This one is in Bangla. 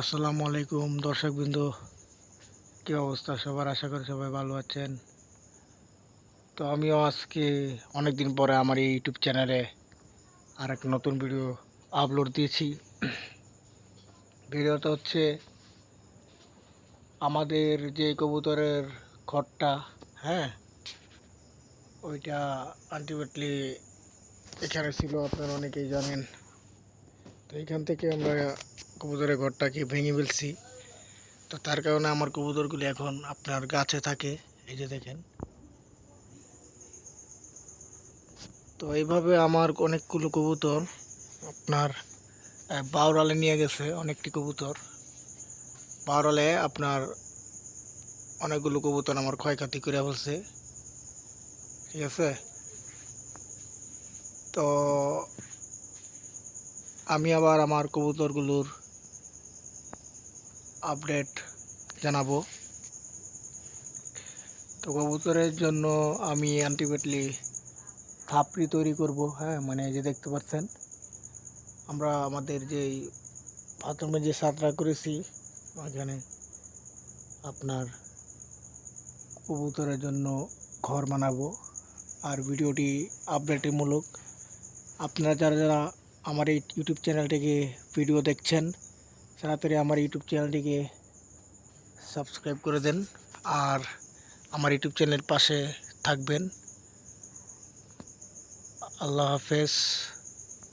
আসসালামু আলাইকুম দর্শকবৃন্দ। কী অবস্থা? সবার আশা করি সবাই ভালো আছেন। তো আমিও আজকে অনেক দিন পরে আমার এই ইউটিউব চ্যানেলে আর এক নতুন ভিডিও আপলোড দিয়েছি। ভিডিওটা হচ্ছে আমাদের যে কবুতরের ঘরটা হ্যাঁ? ওইটা আলটিমেটলি এখানে ছিল, আপনারা অনেকেই জানেন। তো এখান থেকে আমরা কবুতরের ঘরটাকে ভেঙে ফেলছি। তো তার কারণে আমার কবুতরগুলি এখন আপনার গাছে থাকে। এই যে দেখেন। তো এইভাবে আমার অনেকগুলো কবুতর আপনার বাউরালে নিয়ে গেছে অনেকটি কবুতর। বাউরালে আপনার অনেকগুলো কবুতর আমার ক্ষয়ক্ষতি করে ফেলছে। ঠিক আছে? তো আমি আবার আমার কবুতরগুলোর আপডেট জানাব। তো কবুতরের জন্য আমি আলটিমেটলি থাপড়ি তৈরি করব হ্যাঁ মানে যে দেখতে পাচ্ছেন, আমরা আমাদের যেই বাথরুমে যে সাতরা করেছি, ওইখানে আপনার কবুতরের জন্য ঘর বানাবো, আর ভিডিওটি আপডেটমূলক। আপনারা যারা যারা আমার এই ইউটিউব চ্যানেলটিকে ভিডিও দেখছেন তাড়াতাড়ি আমার ইউটিউব চ্যানেলটিকে সাবস্ক্রাইব করে দেন আর আমার ইউটিউব চ্যানেলের পাশে থাকবেন। আল্লাহ হাফেজ।